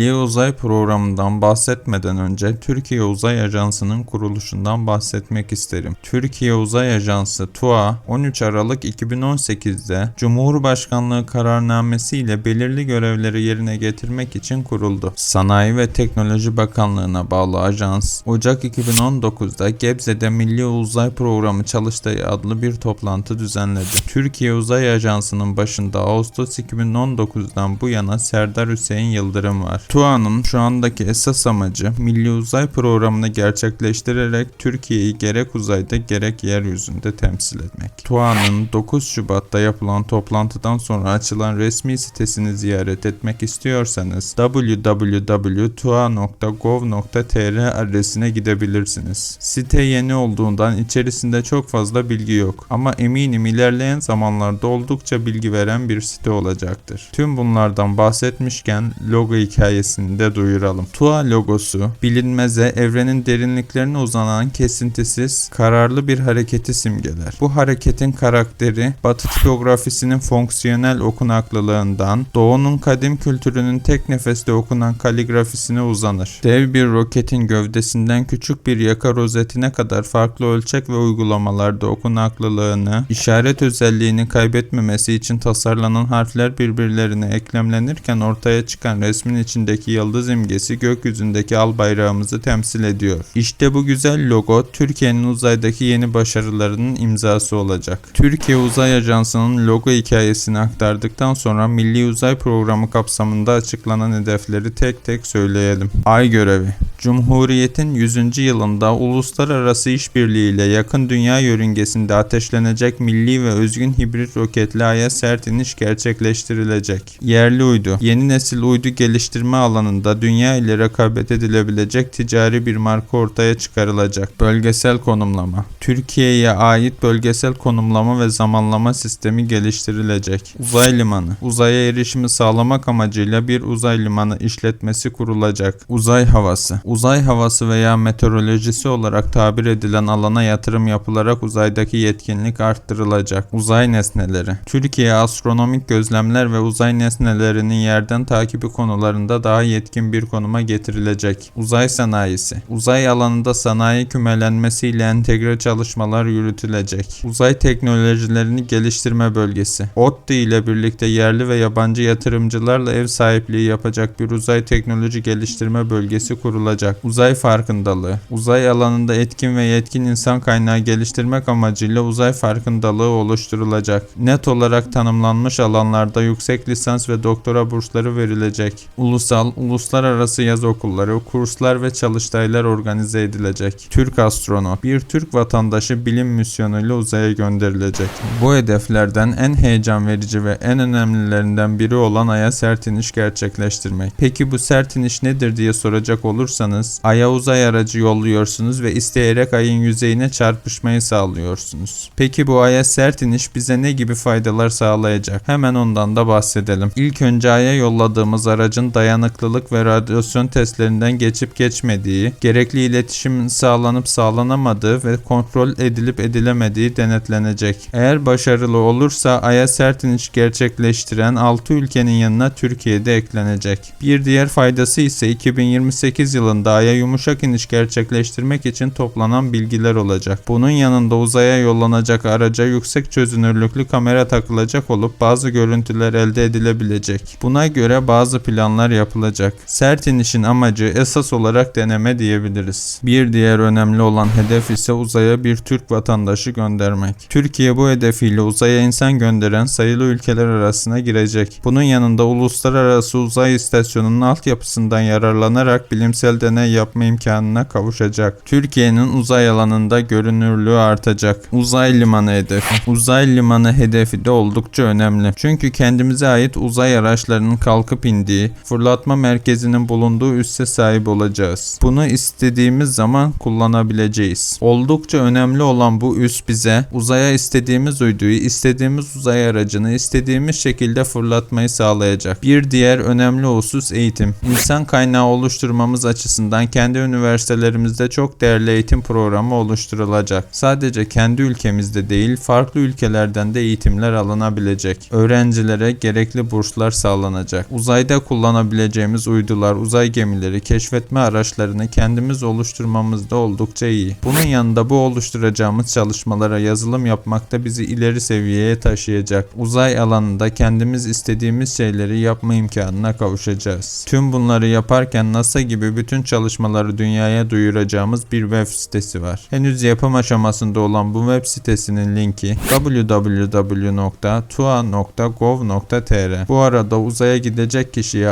Milli Uzay Programı'ndan bahsetmeden önce Türkiye Uzay Ajansı'nın kuruluşundan bahsetmek isterim. Türkiye Uzay Ajansı TUA 13 Aralık 2018'de Cumhurbaşkanlığı kararnamesi ile belirli görevleri yerine getirmek için kuruldu. Sanayi ve Teknoloji Bakanlığı'na bağlı ajans Ocak 2019'da Gebze'de Milli Uzay Programı Çalıştayı adlı bir toplantı düzenledi. Türkiye Uzay Ajansı'nın başında Ağustos 2019'dan bu yana Serdar Hüseyin Yıldırım var. TUA'nın şu andaki esas amacı Milli Uzay Programı'nı gerçekleştirerek Türkiye'yi gerek uzayda gerek yeryüzünde temsil etmek. TUA'nın 9 Şubat'ta yapılan toplantıdan sonra açılan resmi sitesini ziyaret etmek istiyorsanız www.tua.gov.tr adresine gidebilirsiniz. Site yeni olduğundan içerisinde çok fazla bilgi yok ama eminim ilerleyen zamanlarda oldukça bilgi veren bir site olacaktır. Tüm bunlardan bahsetmişken logo hikayesini de duyuralım. TUA logosu bilinmeze evrenin derinliklerine uzanan kesintisiz, kararlı bir hareketi simgeler. Bu hareketin karakteri Batı tipografisinin fonksiyonel okunaklılığından Doğu'nun kadim kültürünün tek nefeste okunan kaligrafisine uzanır. Dev bir roketin gövdesinden küçük bir yaka rozetine kadar farklı ölçek ve uygulamalarda okunaklılığını, işaret özelliğini kaybetmemesi için tasarlanan harfler birbirlerine eklemlenirken ortaya çıkan resmin içindeki yıldız imgesi gökyüzündeki al bayrağımızı temsil ediyor. İşte bu güzel logo Türkiye'nin uzaydaki yeni başarılarının imzası olacak. Türkiye Uzay Ajansı'nın logo hikayesini aktardıktan sonra Milli Uzay Programı kapsamında açıklanan hedefleri tek tek söyleyelim. Ay görevi Cumhuriyet'in 100. yılında uluslararası işbirliğiyle yakın dünya yörüngesinde ateşlenecek milli ve özgün hibrit roketli Ay'a sert iniş gerçekleştirilecek. Yerli uydu, yeni nesil uydu geliştirme alanında dünya ile rekabet edilebilecek ticari bir marka ortaya çıkarılacak. Bölgesel konumlama, Türkiye'ye ait bölgesel konumlama ve zamanlama sistemi geliştirilecek. Uzay limanı, uzaya erişimi sağlamak amacıyla bir uzay limanı işletmesi kurulacak. Uzay havası, uzay havası veya meteorolojisi olarak tabir edilen alana yatırım yapılarak uzaydaki yetkinlik arttırılacak. Uzay nesneleri. Türkiye astronomik gözlemler ve uzay nesnelerinin yerden takibi konularında daha yetkin bir konuma getirilecek. Uzay sanayisi. Uzay alanında sanayi kümelenmesiyle entegre çalışmalar yürütülecek. Uzay teknolojilerini geliştirme bölgesi. ODTÜ ile birlikte yerli ve yabancı yatırımcılarla ev sahipliği yapacak bir uzay teknoloji geliştirme bölgesi kurulacak. Uzay farkındalığı. Uzay alanında etkin ve yetkin insan kaynağı geliştirmek amacıyla uzay farkındalığı oluşturulacak. Net olarak tanımlanmış alanlarda yüksek lisans ve doktora bursları verilecek. Ulusal, uluslararası yaz okulları, kurslar ve çalıştaylar organize edilecek. Türk astronot, bir Türk vatandaşı bilim misyonuyla uzaya gönderilecek. Bu hedeflerden en heyecan verici ve en önemlilerinden biri olan Ay'a sert iniş gerçekleştirmek. Peki bu sert iniş nedir diye soracak olursanız, Ay'a uzay aracı yolluyorsunuz ve isteyerek Ay'ın yüzeyine çarpışmayı sağlıyorsunuz. Peki bu Ay'a sert iniş bize ne gibi faydalar sağlayacak? Hemen ondan da bahsedelim. İlk önce Ay'a yolladığımız aracın dayanıklılık ve radyasyon testlerinden geçip geçmediği, gerekli iletişimin sağlanıp sağlanamadığı ve kontrol edilip edilemediği denetlenecek. Eğer başarılı olursa Ay'a sert iniş gerçekleştiren 6 ülkenin yanına Türkiye'de eklenecek. Bir diğer faydası ise 2028 yılında Ay'a yumuşak iniş gerçekleştirmek için toplanan bilgiler olacak. Bunun yanında uzaya yollanacak araca yüksek çözünürlüklü kamera takılacak olup bazı görüntüler elde edilebilecek. Buna göre bazı planlar yapılacak. Sert inişin amacı esas olarak deneme diyebiliriz. Bir diğer önemli olan hedef ise uzaya bir Türk vatandaşı göndermek. Türkiye bu hedefiyle uzaya insan gönderen sayılı ülkeler arasına girecek. Bunun yanında uluslararası uzay istasyonunun altyapısından yararlanarak bilimsel deney yapma imkanına kavuşacak. Türkiye'nin uzay alanında görünürlüğü artacak. Uzay limanı hedefi. Uzay limanı hedefi de oldukça önemli. Çünkü kendimize ait uzay araçlarının kalkıp indiği, fırlatma merkezinin bulunduğu üsse sahip olacağız. Bunu istediğimiz zaman kullanabileceğiz. Oldukça önemli olan bu üs bize uzaya istediğimiz uyduyu, istediğimiz uzay aracını istediğimiz şekilde fırlatmayı sağlayacak. Bir diğer önemli husus eğitim. İnsan kaynağı oluşturmamız açısından kendi üniversitelerimizde çok değerli eğitim programı oluşturulacak. Sadece kendi ülkemizde değil, farklı ülkelerden de eğitimler alınabilecek. Öğrencilere gerekli burslar sağlanacak. Uzayda kullanılan kullanabileceğimiz uydular, uzay gemileri, keşfetme araçlarını kendimiz oluşturmamız da oldukça iyi. Bunun yanında bu oluşturacağımız çalışmalara yazılım yapmak da bizi ileri seviyeye taşıyacak. Uzay alanında kendimiz istediğimiz şeyleri yapma imkanına kavuşacağız. Tüm bunları yaparken NASA gibi bütün çalışmaları dünyaya duyuracağımız bir web sitesi var. Henüz yapım aşamasında olan bu web sitesinin linki www.tua.gov.tr Bu arada uzaya gidecek kişiye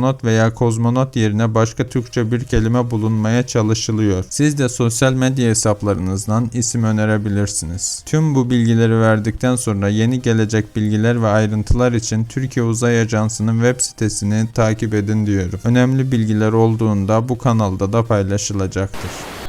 astronot veya kozmonot yerine başka Türkçe bir kelime bulunmaya çalışılıyor. Siz de sosyal medya hesaplarınızdan isim önerebilirsiniz. Tüm bu bilgileri verdikten sonra yeni gelecek bilgiler ve ayrıntılar için Türkiye Uzay Ajansı'nın web sitesini takip edin diyorum. Önemli bilgiler olduğunda bu kanalda da paylaşılacaktır.